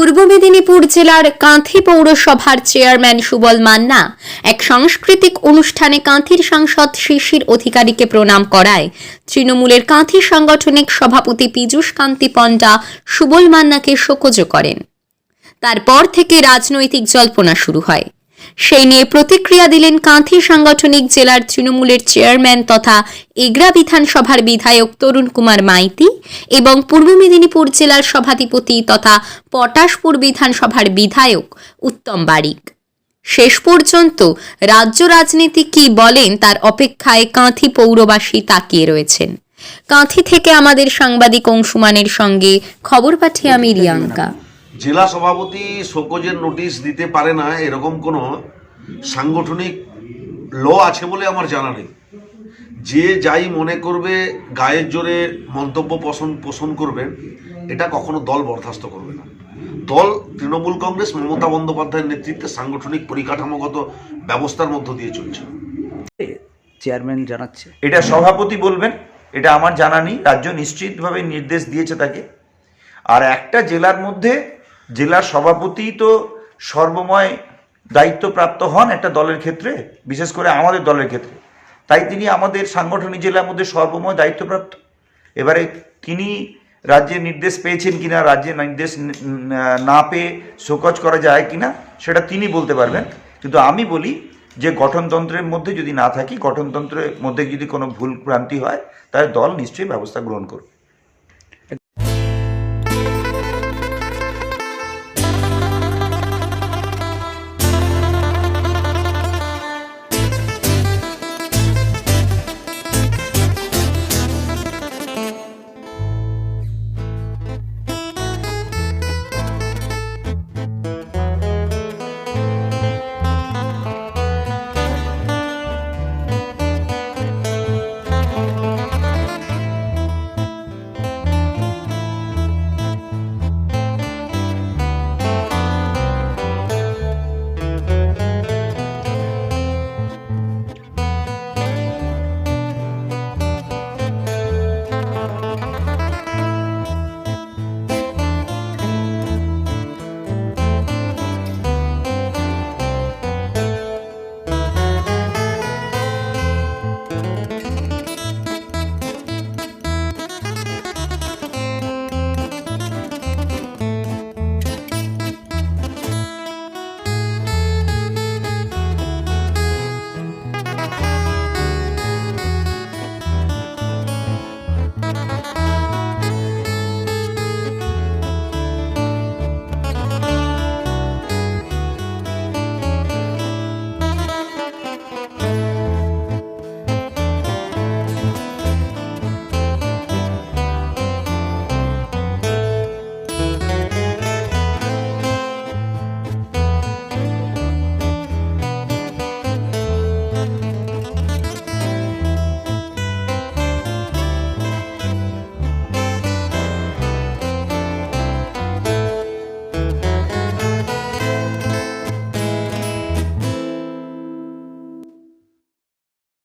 পূর্ব মেদিনীপুর জেলার কাঁথি পৌরসভার চেয়ারম্যান সুবল মান্না এক সাংস্কৃতিক অনুষ্ঠানে কাঁথির সাংসদ শিশির অধিকারীকে প্রণাম করায়। তৃণমূলের কাঁথি সাংগঠনিক সভাপতি পীযুষ কান্তি পণ্ডা সুবল মান্নাকে শোকজ করেন। তারপর থেকে রাজনৈতিক জল্পনা শুরু হয়। সেই নিয়ে প্রতিক্রিয়া দিলেন কাঁথি সাংগঠনিক জেলার তৃণমূলের চেয়ারম্যান তথা এগরা বিধানসভার বিধায়ক তরুণ কুমার মাইতি এবং পূর্ব মেদিনীপুর জেলার সভাধিপতি তথা পটাশপুর বিধানসভার বিধায়ক উত্তম বারিক। শেষ পর্যন্ত রাজ্য রাজনীতি কি বলেন তার অপেক্ষায় কাঁথি পৌরবাসী তাকিয়ে রয়েছেন। কাঁথি থেকে আমাদের সাংবাদিক অংশুমানের সঙ্গে খবর পাঠিয়ে আমি রিয়াঙ্কা। জেলা সভাপতি শোকজের নোটিশ দিতে পারে না এরকম কোনো সাংগঠনিক ল আছে বলে আমার জানা নেই। যে যাই মনে করবে গায়ের জোরে মন্তব্য পোষণ পোষণ করবে এটা কখনো দল বরখাস্ত করবে না। দল তৃণমূল কংগ্রেস মমতা বন্দ্যোপাধ্যায়ের নেতৃত্বে সাংগঠনিক পরিকাঠামোগত ব্যবস্থার মধ্য দিয়ে চলছে। চেয়ারম্যান জানাচ্ছে। এটা সভাপতি বলবেন এটা আমার জানা নেই রাজ্য নিশ্চিতভাবে নির্দেশ দিয়েছে তাকে। আর একটা জেলার মধ্যে জেলার সভাপতি তো সর্বময় দায়িত্বপ্রাপ্ত হন একটা দলের ক্ষেত্রে, বিশেষ করে আমাদের দলের ক্ষেত্রে। তাই তিনি আমাদের সাংগঠনিক জেলার মধ্যে সর্বময় দায়িত্বপ্রাপ্ত। এবারে তিনি রাজ্যের নির্দেশ পেয়েছেন কিনা, রাজ্যের নির্দেশ না পেয়ে শোকজ করা যায় কিনা, সেটা তিনি বলতে পারবেন। কিন্তু আমি বলি যে গঠনতন্ত্রের মধ্যে যদি না থাকি, গঠনতন্ত্রের মধ্যে যদি কোনো ভুল ভ্রান্তি হয়, তাহলে দল নিশ্চয়ই ব্যবস্থা গ্রহণ করবে।